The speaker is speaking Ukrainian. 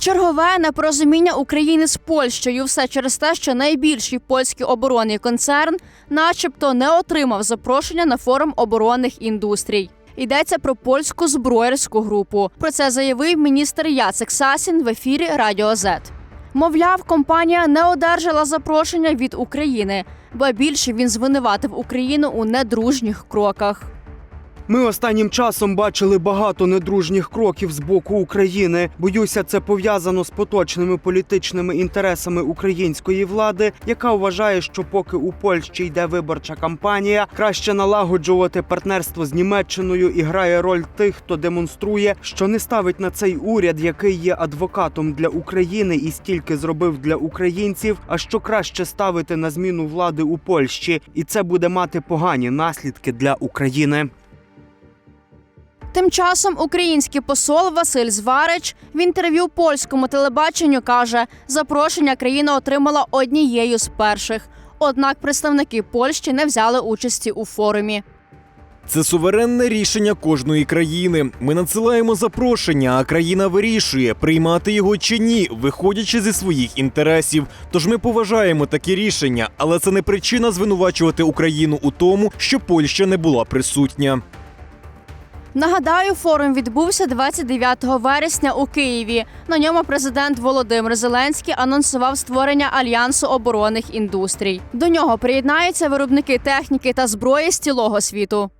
Чергове непорозуміння України з Польщею все через те, що найбільший польський оборонний концерн, начебто, не отримав запрошення на форум оборонних індустрій. Йдеться про польську зброєрську групу. Про це заявив міністр Яцек Сасін в ефірі Радіо Z. Мовляв, компанія не одержала запрошення від України, бо більше він звинуватив Україну у недружніх кроках. Ми останнім часом бачили багато недружніх кроків з боку України. Боюся, це пов'язано з поточними політичними інтересами української влади, яка вважає, що поки у Польщі йде виборча кампанія, краще налагоджувати партнерство з Німеччиною і грає роль тих, хто демонструє, що не ставить на цей уряд, який є адвокатом для України і стільки зробив для українців, а що краще ставити на зміну влади у Польщі, і це буде мати погані наслідки для України. Тим часом український посол Василь Зварич в інтерв'ю польському телебаченню каже, запрошення країна отримала однією з перших. Однак представники Польщі не взяли участі у форумі. Це суверенне рішення кожної країни. Ми надсилаємо запрошення, а країна вирішує, приймати його чи ні, виходячи зі своїх інтересів. Тож ми поважаємо такі рішення, але це не причина звинувачувати Україну у тому, що Польща не була присутня. Нагадаю, форум відбувся 29 вересня у Києві. На ньому президент Володимир Зеленський анонсував створення альянсу оборонних індустрій. До нього приєднаються виробники техніки та зброї з цілого світу.